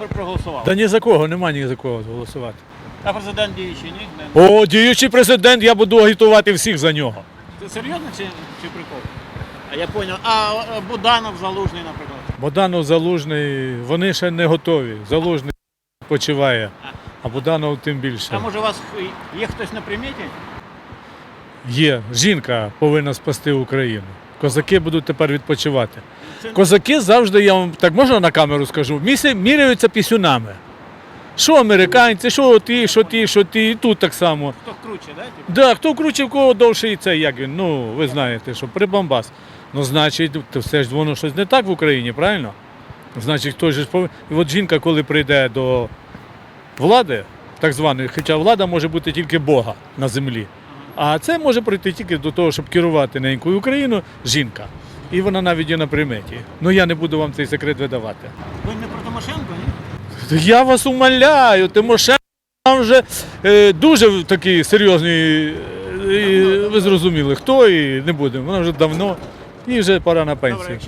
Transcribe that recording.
ви проголосували? Та ні за кого, нема ні за кого голосувати. А президент діючий, ні? Не. О, діючий президент, я буду агітувати всіх за нього. Це серйозно чи, чи прикол? А я зрозумів. А е, Буданов, Залужний, наприклад. Боданов Залужний, вони ще не готові. Залужний почиває, а Боданов тим А більше. може у вас є хтось на приміті? Є. Жінка повинна спасти Україну. Козаки будуть тепер відпочивати. Козаки завжди, я вам так можна на камеру скажу, місі- міряються пісюнами. Що американці, що ті, що ті, що ті, і тут так само. хто круче, да? типу? Да, хто круче, в кого довше і це, як він. Ну, ви знаєте, що прибамбас. Ну, значить, то все ж воно щось не так в Україні, правильно? Значить, хтось же ж повинен. І от жінка, коли прийде до влади, так званої, хоча влада може бути тільки Бога на землі. А це може прийти тільки до того, щоб керувати ненькою Україною, жінка. І вона навіть є на приметі. Ну я не буду вам цей секрет видавати. Ви не про Тимошенко, ні? Я вас умоляю, Тимошенко там вже е, дуже такий серйозний, е, і ви зрозуміли, хто і не будемо. Вона вже давно, і вже пора на пенсію.